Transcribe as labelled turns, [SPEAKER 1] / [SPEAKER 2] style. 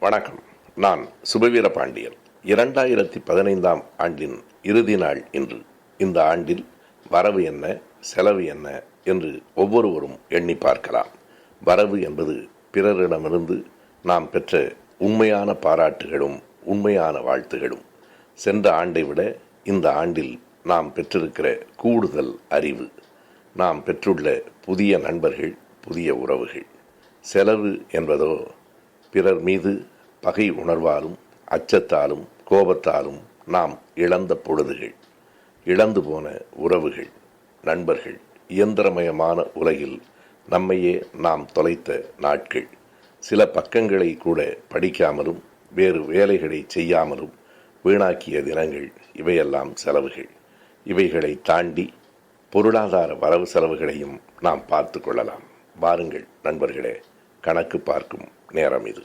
[SPEAKER 1] வணக்கம். நான் சுபவீர பாண்டியன். இரண்டாயிரத்தி பதினைந்தாம் ஆண்டின் இறுதி நாள் இன்று. இந்த ஆண்டில் வரவு என்ன செலவு என்ன என்று ஒவ்வொருவரும் எண்ணி பார்க்கலாம். வரவு என்பது பிறரிடமிருந்து நாம் பெற்ற உண்மையான பாராட்டுகளும் உண்மையான வாழ்த்துகளும். சென்ற ஆண்டை விட இந்த ஆண்டில் நாம் பெற்றிருக்கிற கூடுதல் அறிவு நாம் பெற்றுள்ள புதிய நண்பர்கள் புதிய உறவுகள். செலவு என்பதோ பிறர் மீது பகை உணர்வாலும் அச்சத்தாலும் கோபத்தாலும் நாம் இழந்த பொழுதுகள் இழந்து போன உறவுகள் நண்பர்கள் இயந்திரமயமான உலகில் நம்மையே நாம் தொலைத்த நாட்கள். சில பக்கங்களை கூட படிக்காமலும் வேறு வேலைகளை செய்யாமலும் வீணாக்கிய தினங்கள் இவையெல்லாம் செலவுகள். இவைகளை தாண்டி பொருளாதார வரவு செலவுகளையும் நாம் பார்த்து கொள்ளலாம். வாருங்கள் நண்பர்களே கணக்கு பார்க்கும் நேரம் இது